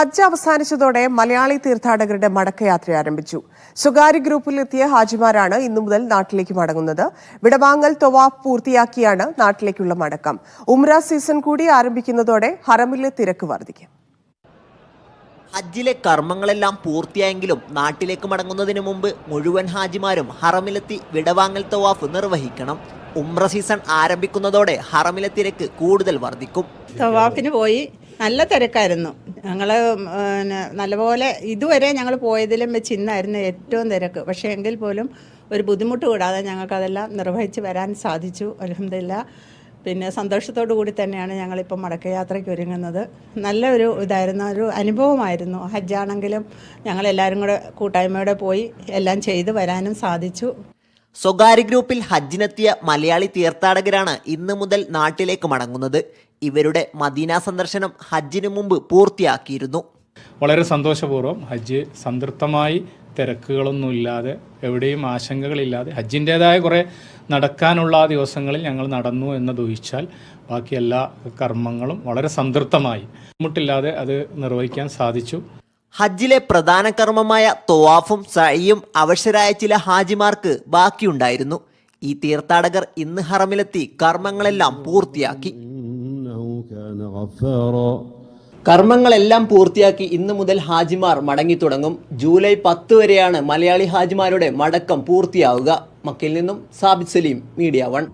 ഹജ്ജ് അവസാനിച്ചതോടെ മലയാളി തീർത്ഥാടകരുടെ മടക്കയാത്ര ആരംഭിച്ചു. സ്വകാര്യ ഗ്രൂപ്പിലെത്തിയ ഹാജിമാരാണ് ഇന്നു മുതൽ നാട്ടിലേക്ക് മടങ്ങുന്നത്. വിടവാങ്ങൽ തൊവാഫ് പൂർത്തിയാക്കിയാണ് നാട്ടിലേക്കുള്ള മടക്കം. ഉംറ സീസൺ കൂടി ആരംഭിക്കുന്നതോടെ ഹറമിലെ തിരക്ക് വർദ്ധിക്കും. ഹജ്ജിലെ കർമ്മങ്ങളെല്ലാം പൂർത്തിയായെങ്കിലും നാട്ടിലേക്ക് മടങ്ങുന്നതിന് മുമ്പ് മുഴുവൻ ഹാജിമാരും ഹറമിലെത്തി വിടവാങ്ങൽ തവാഫ് നിർവഹിക്കണം. ഉംറ സീസൺ ആരംഭിക്കുന്നതോടെ ഹറമിലെ തിരക്ക് കൂടുതൽ വർദ്ധിക്കും. തവാഫിന് പോയി നല്ല തിരക്കായിരുന്നു. ഞങ്ങൾ നല്ലപോലെ ഇതുവരെ ഞങ്ങൾ പോയതിലും വെച്ച് ഇന്നായിരുന്നു ഏറ്റവും തിരക്ക്. പക്ഷേ എങ്കിൽ പോലും ഒരു ബുദ്ധിമുട്ട് കൂടാതെ ഞങ്ങൾക്കതെല്ലാം നിർവഹിച്ച് വരാൻ സാധിച്ചു. അലഹമില്ല പിന്നെ സന്തോഷത്തോടു കൂടി തന്നെയാണ് ഞങ്ങളിപ്പോൾ മടക്കയാത്രയ്ക്ക് ഒരുങ്ങുന്നത്. നല്ലൊരു ഇതായിരുന്നു ഒരു അനുഭവമായിരുന്നു. ഹജ്ജാണെങ്കിലും ഞങ്ങളെല്ലാവരും കൂടെ കൂട്ടായ്മയോടെ പോയി എല്ലാം ചെയ്ത് വരാനും സാധിച്ചു. സ്വകാര്യ ഗ്രൂപ്പിൽ ഹജ്ജിനെത്തിയ മലയാളി തീർത്ഥാടകരാണ് ഇന്ന് മുതൽ നാട്ടിലേക്ക് മടങ്ങുന്നത്. ഇവരുടെ മദീന സന്ദർശനം ഹജ്ജിനു മുമ്പ് പൂർത്തിയാക്കിയിരുന്നു. വളരെ സന്തോഷപൂർവം ഹജ്ജ് സംതൃപ്തമായി തിരക്കുകളൊന്നുമില്ലാതെ എവിടെയും ആശങ്കകളില്ലാതെ ഹജ്ജിന്റേതായ കുറേ നടക്കാനുള്ള ദിവസങ്ങളിൽ ഞങ്ങൾ നടന്നു എന്നതൊഴിച്ചാൽ ബാക്കി എല്ലാ കർമ്മങ്ങളും വളരെ സംതൃപ്തമായി. ബുദ്ധിമുട്ടില്ലാതെ അത് നിർവഹിക്കാൻ സാധിച്ചു. ഹജ്ജിലെ പ്രധാന കർമ്മമായ തോവാഫും സഴിയും അവശരായ ചില ഹാജിമാർക്ക് ബാക്കിയുണ്ടായിരുന്നു. ഈ തീർത്ഥാടകർ ഇന്ന് ഹറമിലെത്തി കർമ്മങ്ങളെല്ലാം പൂർത്തിയാക്കി. കർമ്മങ്ങളെല്ലാം പൂർത്തിയാക്കി ഇന്ന് മുതൽ ഹാജിമാർ മടങ്ങി തുടങ്ങും. ജൂലൈ പത്ത് വരെയാണ് മലയാളി ഹാജിമാരുടെ മടക്കം പൂർത്തിയാവുക. മക്കയിൽ നിന്നും സാബിത് സലീം മീഡിയ വൺ.